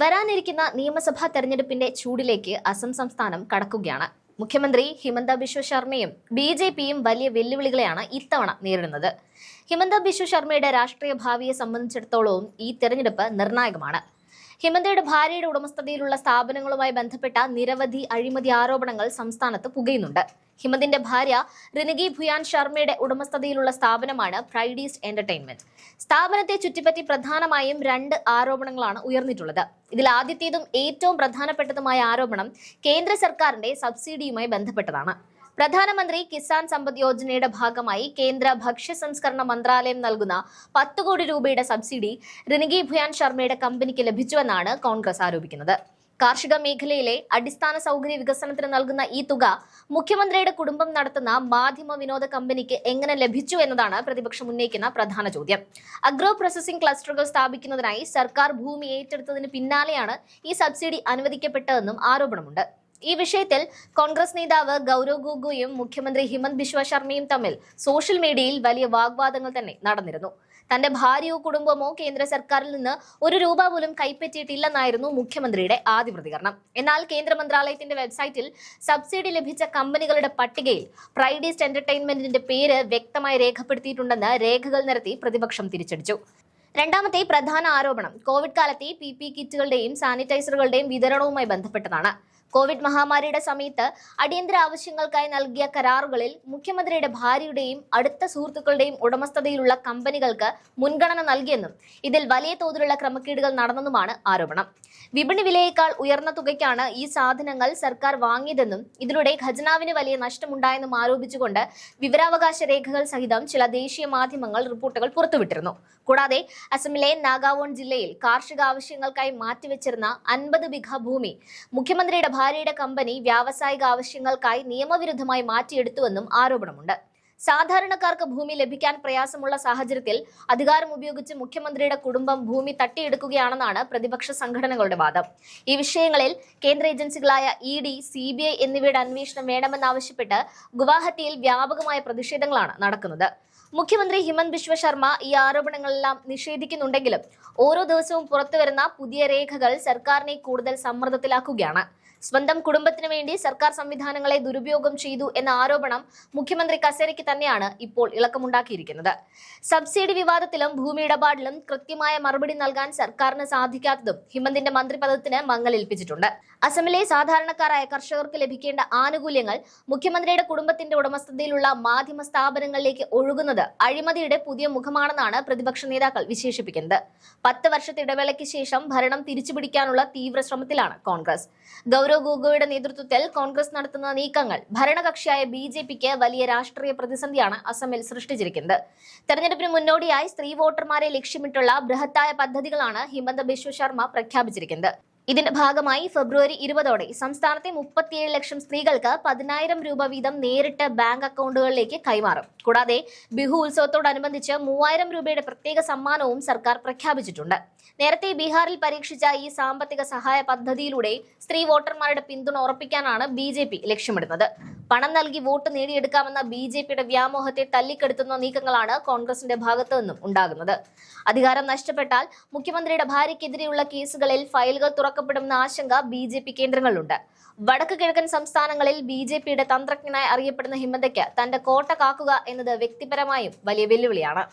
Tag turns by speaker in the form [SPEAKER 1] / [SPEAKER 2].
[SPEAKER 1] വരാനിരിക്കുന്ന നിയമസഭാ തെരഞ്ഞെടുപ്പിന്റെ ചൂടിലേക്ക് അസം സംസ്ഥാനം കടക്കുകയാണ്. മുഖ്യമന്ത്രി ഹിമന്ത ബിശ്വ ശർമ്മയും ബി ജെ പിയും വലിയ വെല്ലുവിളികളെയാണ് ഇത്തവണ നേരിടുന്നത്. ഹിമന്ത ബിശ്വ ശർമ്മയുടെ രാഷ്ട്രീയ ഭാവിയെ സംബന്ധിച്ചിടത്തോളവും ഈ തെരഞ്ഞെടുപ്പ് നിർണായകമാണ്. ഹിമന്തയുടെ ഭാര്യയുടെ ഉടമസ്ഥതയിലുള്ള സ്ഥാപനങ്ങളുമായി ബന്ധപ്പെട്ട നിരവധി അഴിമതി ആരോപണങ്ങൾ സംസ്ഥാനത്ത് പുകയുന്നുണ്ട്. ഹിമന്തിന്റെ ഭാര്യ റിനഗി ഭുയാൻ ശർമ്മയുടെ ഉടമസ്ഥതയിലുള്ള സ്ഥാപനമാണ് പ്രൈഡീസ്റ്റ് എന്റർടൈൻമെന്റ്. സ്ഥാപനത്തെ ചുറ്റിപ്പറ്റി പ്രധാനമായും രണ്ട് ആരോപണങ്ങളാണ് ഉയർന്നിട്ടുള്ളത്. ഇതിൽ ആദ്യത്തേതും ഏറ്റവും പ്രധാനപ്പെട്ടതുമായ ആരോപണം കേന്ദ്ര സർക്കാരിന്റെ സബ്സിഡിയുമായി ബന്ധപ്പെട്ടതാണ്. പ്രധാനമന്ത്രി കിസാൻ സമ്പദ് യോജനയുടെ ഭാഗമായി കേന്ദ്ര ഭക്ഷ്യ സംസ്കരണ മന്ത്രാലയം നൽകുന്ന പത്ത് കോടി രൂപയുടെ സബ്സിഡി റിനിഗി ഭുയാൻ ശർമ്മയുടെ കമ്പനിക്ക് ലഭിച്ചുവെന്നാണ് കോൺഗ്രസ് ആരോപിക്കുന്നത്. കാർഷിക മേഖലയിലെ അടിസ്ഥാന സൗകര്യ വികസനത്തിന് നൽകുന്ന ഈ തുക മുഖ്യമന്ത്രിയുടെ കുടുംബം നടത്തുന്ന മാധ്യമ വിനോദ കമ്പനിക്ക് എങ്ങനെ ലഭിച്ചു എന്നതാണ് പ്രതിപക്ഷം ഉന്നയിക്കുന്ന പ്രധാന ചോദ്യം. അഗ്രോ പ്രോസസിംഗ് ക്ലസ്റ്ററുകൾ സ്ഥാപിക്കുന്നതിനായി സർക്കാർ ഭൂമി ഏറ്റെടുത്തതിന് പിന്നാലെയാണ് ഈ സബ്സിഡി അനുവദിക്കപ്പെട്ടതെന്നും ആരോപണമുണ്ട്. ഈ വിഷയത്തിൽ കോൺഗ്രസ് നേതാവ് ഗൗരവ് ഗൊഗോയും മുഖ്യമന്ത്രി ഹിമന്ത് ബിശ്വ ശർമ്മയും തമ്മിൽ സോഷ്യൽ മീഡിയയിൽ വലിയ വാഗ്വാദങ്ങൾ തന്നെ നടന്നിരുന്നു. തന്റെ ഭാര്യയോ കുടുംബമോ കേന്ദ്ര സർക്കാരിൽ നിന്ന് ഒരു രൂപ പോലും കൈപ്പറ്റിയിട്ടില്ലെന്നായിരുന്നു മുഖ്യമന്ത്രിയുടെ ആദ്യ പ്രതികരണം. എന്നാൽ കേന്ദ്ര മന്ത്രാലയത്തിന്റെ വെബ്സൈറ്റിൽ സബ്സിഡി ലഭിച്ച കമ്പനികളുടെ പട്ടികയിൽ പ്രൈഡീസ്റ്റ് എന്റർടൈൻമെന്റിന്റെ പേര് വ്യക്തമായി രേഖപ്പെടുത്തിയിട്ടുണ്ടെന്ന് രേഖകൾ നിരത്തി പ്രതിപക്ഷം തിരിച്ചടിച്ചു. രണ്ടാമത്തെ പ്രധാന ആരോപണം കോവിഡ് കാലത്തെ പി പി കിറ്റുകളുടെയും സാനിറ്റൈസറുകളുടെയും വിതരണവുമായി ബന്ധപ്പെട്ടതാണ്. കോവിഡ് മഹാമാരിയുടെ സമയത്ത് അടിയന്തര ആവശ്യങ്ങൾക്കായി നൽകിയ കരാറുകളിൽ മുഖ്യമന്ത്രിയുടെ ഭാര്യയുടെയും അടുത്ത സുഹൃത്തുക്കളുടെയും ഉടമസ്ഥതയിലുള്ള കമ്പനികൾക്ക് മുൻഗണന നൽകിയെന്നും ഇതിൽ വലിയ തോതിലുള്ള ക്രമക്കേടുകൾ നടന്നെന്നുമാണ് ആരോപണം. വിപണി വിലയേക്കാൾ ഉയർന്ന തുകയ്ക്കാണ് ഈ സാധനങ്ങൾ സർക്കാർ വാങ്ങിയതെന്നും ഇതിലൂടെ ഖജനാവിന് വലിയ നഷ്ടമുണ്ടായെന്നും ആരോപിച്ചുകൊണ്ട് വിവരാവകാശ രേഖകൾ സഹിതം ചില ദേശീയ മാധ്യമങ്ങൾ റിപ്പോർട്ടുകൾ പുറത്തുവിട്ടിരുന്നു. കൂടാതെ അസമിലെ നാഗാവോൺ ജില്ലയിൽ കാർഷിക ആവശ്യങ്ങൾക്കായി മാറ്റിവെച്ചിരുന്ന അൻപത് ബിഘ ഭൂമി മുഖ്യമന്ത്രിയുടെ ഭാര്യയുടെ കമ്പനി വ്യാവസായിക ആവശ്യങ്ങൾക്കായി നിയമവിരുദ്ധമായി മാറ്റിയെടുത്തുവെന്നും ആരോപണമുണ്ട്. സാധാരണക്കാർക്ക് ഭൂമി ലഭിക്കാൻ പ്രയാസമുള്ള സാഹചര്യത്തിൽ അധികാരം ഉപയോഗിച്ച് മുഖ്യമന്ത്രിയുടെ കുടുംബം ഭൂമി തട്ടിയെടുക്കുകയാണെന്നാണ് പ്രതിപക്ഷ സംഘടനകളുടെ വാദം. ഈ വിഷയങ്ങളിൽ കേന്ദ്ര ഏജൻസികളായ E D C B I എന്നിവയുടെ അന്വേഷണം വേണമെന്നാവശ്യപ്പെട്ട് ഗുവാഹത്തിയിൽ വ്യാപകമായ പ്രതിഷേധങ്ങളാണ് നടക്കുന്നത്. മുഖ്യമന്ത്രി ഹിമന്ത് ബിശ്വ ശർമ്മ ഈ ആരോപണങ്ങളെല്ലാം നിഷേധിക്കുന്നുണ്ടെങ്കിലും ഓരോ ദിവസവും പുറത്തുവരുന്ന പുതിയ രേഖകൾ സർക്കാരിനെ കൂടുതൽ സമ്മർദ്ദത്തിലാക്കുകയാണ്. സ്വന്തം കുടുംബത്തിന് വേണ്ടി സർക്കാർ സംവിധാനങ്ങളെ ദുരുപയോഗം ചെയ്തു എന്ന ആരോപണം മുഖ്യമന്ത്രി കസേരയ്ക്ക് തന്നെയാണ് ഇപ്പോൾ ഇളക്കമുണ്ടാക്കിയിരിക്കുന്നത്. സബ്സിഡി വിവാദത്തിലും ഭൂമി ഇടപാടിലും കൃത്യമായ മറുപടി നൽകാൻ സർക്കാരിന് സാധിക്കാത്തതും ഹിമന്തിന്റെ മന്ത്രിപദത്തിന് മങ്ങലേൽപ്പിച്ചിട്ടുണ്ട്. അസമിലെ സാധാരണക്കാരായ കർഷകർക്ക് ലഭിക്കേണ്ട ആനുകൂല്യങ്ങൾ മുഖ്യമന്ത്രിയുടെ കുടുംബത്തിന്റെ ഉടമസ്ഥതയിലുള്ള മാധ്യമ സ്ഥാപനങ്ങളിലേക്ക് ഒഴുകുന്നത് അഴിമതിയുടെ പുതിയ മുഖമാണെന്നാണ് പ്രതിപക്ഷ നേതാക്കൾ വിശേഷിപ്പിക്കുന്നത്. പത്ത് വർഷത്തെ ഇടവേളയ്ക്ക് ശേഷം ഭരണം തിരിച്ചുപിടിക്കാനുള്ള തീവ്ര ശ്രമത്തിലാണ് കോൺഗ്രസ്. ഗൗരവ് ഗൊഗോയുടെ നേതൃത്വത്തിൽ കോൺഗ്രസ് നടത്തുന്ന നീക്കങ്ങൾ ഭരണകക്ഷിയായ ബി ജെ പിക്ക് വലിയ രാഷ്ട്രീയ പ്രതിസന്ധിയാണ് അസമിൽ സൃഷ്ടിച്ചിരിക്കുന്നത്. തെരഞ്ഞെടുപ്പിന് മുന്നോടിയായി സ്ത്രീ വോട്ടർമാരെ ലക്ഷ്യമിട്ടുള്ള ബൃഹത്തായ പദ്ധതികളാണ് ഹിമന്ത ബിശ്വ ശർമ്മ പ്രഖ്യാപിച്ചിരിക്കുന്നത്. ഇതിന്റെ ഭാഗമായി ഫെബ്രുവരി ഇരുപതോടെ സംസ്ഥാനത്തെ മുപ്പത്തിയേഴ് ലക്ഷം സ്ത്രീകൾക്ക് പതിനായിരം രൂപ വീതം നേരിട്ട് ബാങ്ക് അക്കൗണ്ടുകളിലേക്ക് കൈമാറും. കൂടാതെ ബിഹു ഉത്സവത്തോടനുബന്ധിച്ച് മൂവായിരം രൂപയുടെ പ്രത്യേക സമ്മാനവും സർക്കാർ പ്രഖ്യാപിച്ചിട്ടുണ്ട്. നേരത്തെ ബീഹാറിൽ പരീക്ഷിച്ച ഈ സാമ്പത്തിക സഹായ പദ്ധതിയിലൂടെ സ്ത്രീ വോട്ടർമാരുടെ പിന്തുണ ഉറപ്പിക്കാനാണ് ബി ലക്ഷ്യമിടുന്നത്. പണം നൽകി വോട്ട് നേടിയെടുക്കാമെന്ന ബി ജെ പിയുടെ വ്യാമോഹത്തെ തല്ലിക്കെടുത്തുന്ന നീക്കങ്ങളാണ് കോൺഗ്രസിന്റെ ഭാഗത്തു നിന്നും ഉണ്ടാകുന്നത്. അധികാരം നഷ്ടപ്പെട്ടാൽ മുഖ്യമന്ത്രിയുടെ ഭാര്യയ്ക്കെതിരെയുള്ള കേസുകളിൽ ഫയലുകൾ തുറക്കപ്പെടുമെന്ന ആശങ്ക ബി ജെ പി കേന്ദ്രങ്ങളിലുണ്ട്. വടക്ക് കിഴക്കൻ സംസ്ഥാനങ്ങളിൽ ബി ജെ പിയുടെ തന്ത്രജ്ഞനായി അറിയപ്പെടുന്ന ഹിമന്തയ്ക്ക് തന്റെ കോട്ട കാക്കുക എന്നത് വ്യക്തിപരമായും വലിയ വെല്ലുവിളിയാണ്.